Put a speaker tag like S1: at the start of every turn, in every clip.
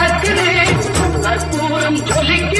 S1: நடக்குது அற்புதம் சொல்லிக்கு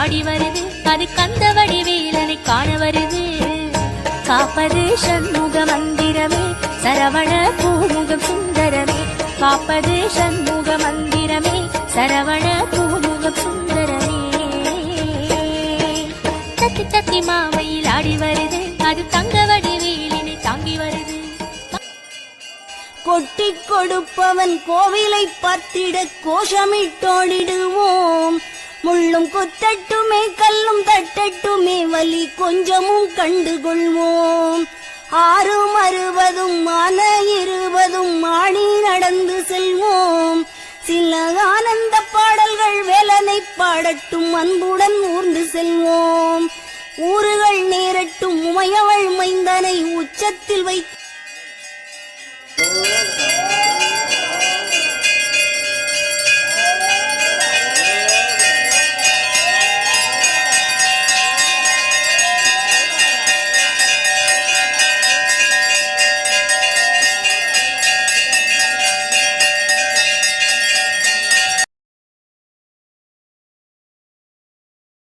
S1: ஆடி வருது. அது கந்த வடிவேலனை காண வருது. காப்பது சண்முக மந்திரமே. சரவண பூமுகம் சுந்தரமே. காப்பது சண்முக மந்திரமே. சரவண பூமுகம் சுந்தரமே. தத்தி தத்தி மாவையில் ஆடி வருது. அது தங்க வடிவேலினை தாங்கி வருது.
S2: கொட்டிக் கொடுப்பவன் கோவிலை பத்திட கோஷமிட்டோடிடுவோம். முள்ளும் கொத்தட்டுமே கல்லும் தட்டட்டுமே வலி கொஞ்சமும் கண்டுகொள்வோம். ஆறும் அறுபதும் மான இருபதும் மாடி நடந்து செல்வோம். சில ஆனந்த பாடல்கள் வேலனை பாடட்டும் அன்புடன் ஊர்ந்து செல்வோம். ஊறுகள் நேரட்டும் உமையவள் மைந்தனை உச்சத்தில் வைத்து